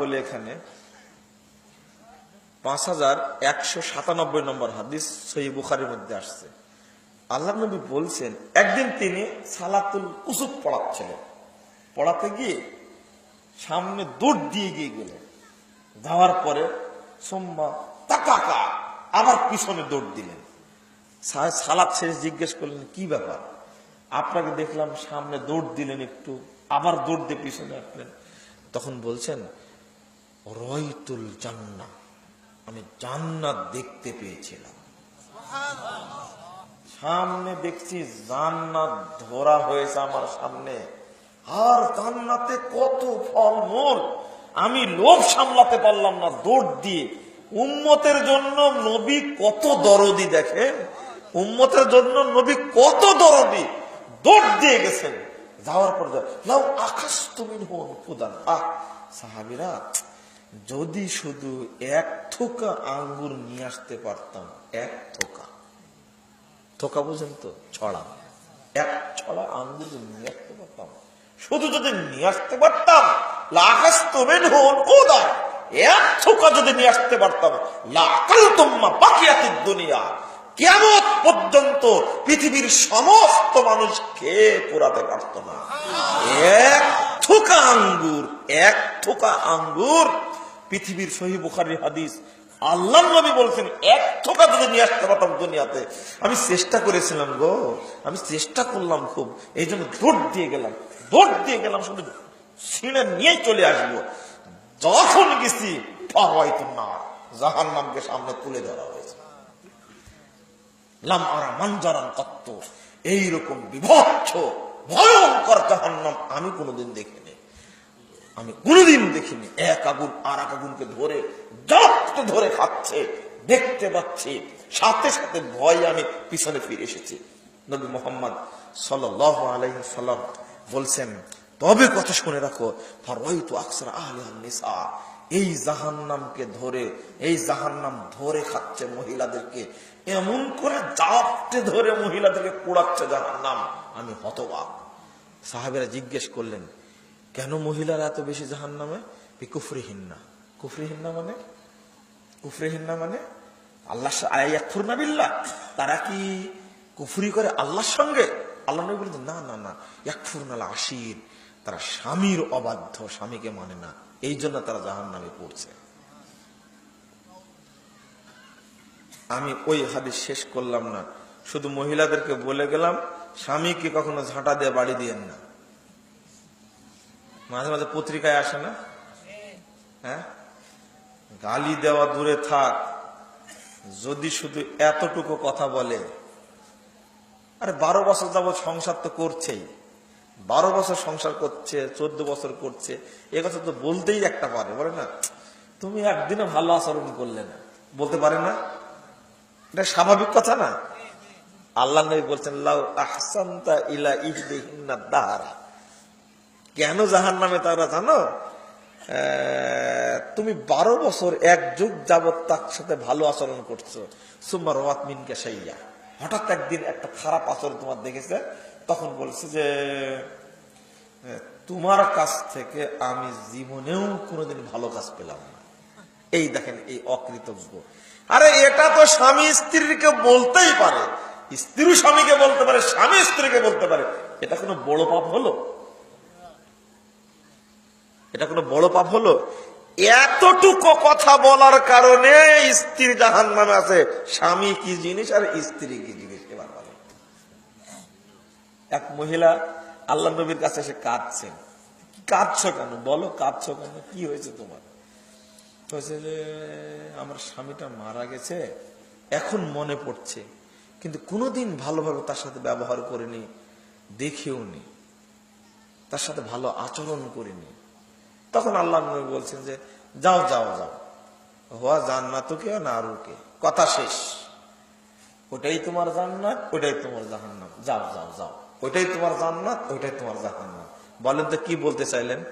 বলে এখানে পাঁচ হাজার একশো সাতানব্বই নম্বর হাদিস সহি বুখারির মধ্যে আসছে। আল্লাহ নবী বলছেন, একদিন তিনি সালাতুল কুসুব পড়াচ্ছিলেন। পড়াতে গিয়ে সামনে দৌড় দিয়ে গিয়ে গেলেন। যাওয়ার পরে সোম্মা তাকাকা, আবার পিছনে দৌড় দিলেন। সালাদ শেষ জিজ্ঞেস করলেন, কি ব্যাপার? আপনাকে দেখলাম সামনে দৌড় দিলেন একটু, আবার দৌড় দিয়ে পিছনে আসলেন। তখন বলছেন রয়তুল জান্না আমি জান্নাত দেখতে পেয়েছিলাম। সামনে দেখছি জান্নাত ধরা হয়েছে আমার সামনে। আর জান্নাতে কত ফলমূল আমি লোভ সামলাতে পারলাম না, দৌড় দিয়ে। উম্মতের জন্য নবী কত দরদি দেখেন? উম্মতের জন্য নবী কত দরদি? দৌড় দিয়ে গেছেন। যাওয়ার পর লাউ আকাশ তুমি হন প্রদান আহ, সাহাবিরা যদি শুধু এক থোকা আঙ্গুর নিয়ে আসতে পারতাম, এক থোকা। থোকা বুঝেন তো, ছড়া। এক ছড়া আঙ্গুর নিয়ে আসতে পারতাম, শুধু যদি নিয়ে আসতে পারতাম লাকাশ তোমেন হন এক থোকা যদি নিয়ে আসতে পারতাম লাকাল তোমা বাকিয়াতের দুনিয়া। কেমন পর্যন্ত পৃথিবীর সমস্ত মানুষ খেয়ে পোড়াতে পারত না। এক থোকা আঙ্গুর, এক থোকা আঙ্গুর পৃথিবীর সহি বুখারির হাদিস। আল্লাহ নবী বলছেন, এক থোকা যদি নিয়ে আসতে পারতাম দুনিয়াতে। আমি চেষ্টা করেছিলাম গো, আমি চেষ্টা করলাম খুব। এই জন্য দৌড় দিয়ে গেলাম, দৌড় দিয়ে গেলাম, শুধু ছিঁড়ে নিয়ে চলে আসব। যখন গেছি হয়তো না জাহান নামকে সামনে তুলে ধরা হয়েছে। লাম আরা মানজারান তত্ত্ব এইরকম বিভৎস, ভয়ঙ্কর জাহান্নাম আমি কোনোদিন দেখিনি। আমি কোনোদিন দেখিনি। এক আগুন আর এক আগুনকে ধরে, যত ধরে খাচ্ছে, দেখতে পাচ্ছি, সাথে সাথে ভয়ে আমি পিছনে ফিরে এসেছি। নবী মোহাম্মদ আলাইসাল্লাম বলছেন, তবে কথা শুনে রাখো ফারওয়াইতু আকসার আহলিহান নিসা, এই জাহান্নামকে ধরে, এই জাহান্নাম ধরে খাচ্ছে মহিলাদেরকে, এমন করে জাপটে ধরে মহিলাদেরকে পোড়াচ্ছে জাহান্নাম। আমি হতবাক। সাহাবেরা জিজ্ঞেস করলেন কেন মহিলারা এত বেশি জাহান নামে কুফরিহিন্না কুফরিহিন্না মানে? কুফরিহিন্না মানে আল্লাহ বিল্লাহ। তারা কি কুফরি করে আল্লাহর সঙ্গে? আল্লাহ নবী বলেন না না না ইয়াকফুরনাল আশির তারা স্বামীর অবাধ্য, স্বামীকে মানে না। এই জন্য তারা জাহান নামে পড়ছে। আমি ওই হাদিস শেষ করলাম না। শুধু মহিলাদেরকে বলে গেলাম স্বামীকে কখনো ঝাঁটা দিয়ে বাড়ি দিয়েন না? মাঝে মাঝে পত্রিকায় আসে না? হ্যাঁ? গালি দেওয়া দূরে থাক। যদি শুধু এতটুকু কথা বলে। আরে বারো বছর যাবৎ সংসার তো করছেই। বারো বছর সংসার করছে, চোদ্দ বছর করছে। এ কথা তো বলতেই একটা পারে, বলে না? তুমি একদিনও ভালো আচরণ করলে না। বলতে পারে না? এটা স্বাভাবিক কথা না? আল্লাহ নবী বলছেন, লাউ আহসানতা ইলা ইহদিহিন্না দাহারা। কেন জাহান নামে তারা জানো? তুমি বারো বছর এক যুগ যাবৎ তার সাথে ভালো আচরণ করছ। সুম্মা রওয়াত মিনকে সাইয়া হঠাৎ একদিন একটা খারাপ আচরণ তোমার দেখেছে, তখন বলছে যে তোমার কাছ থেকে আমি জীবনেও কোনোদিন ভালো কাজ পেলাম না। এই দেখেন, এই অকৃতজ্ঞ। আরে এটা তো স্বামী স্ত্রীকে বলতেই পারে। স্ত্রী স্বামীকে বলতে পারে, স্বামী স্ত্রীকে বলতে পারে। এটা কোনো বড় পাপ হলো? এটা কোনো বড় পাপ হলো? এতটুকু কথা বলার কারণে স্ত্রী জাহান নামে আছে। স্বামী কি জিনিস আর স্ত্রী কি জিনিস? এবার বলেন। এক মহিলা আল্লাহ নবীর কাছে এসে কাঁদছেন কাঁদছো কেন? বলো, কাঁদছো কেন? কি হয়েছে তোমার? হয়েছে যে, আমার স্বামীটা মারা গেছে, এখন মনে পড়ছে। কিন্তু কোনোদিন ভালোভাবে তার সাথে ব্যবহার করিনি দেখেও নি তার সাথে ভালো আচরণ করিনি। তখন আল্লাহ বলছেন যে, যাও যাও যাও। হওয়া জান্নাতকে না আরুকে কথা শেষ। ওটাই তোমার জান্নাত, ওটাই তোমার জাহান্নাম। যাও যাও যাও। ওটাই তোমার জান্নাত, ওটাই তোমার জাহান্নাম। বলেন তো কি বলতে চাইলেন?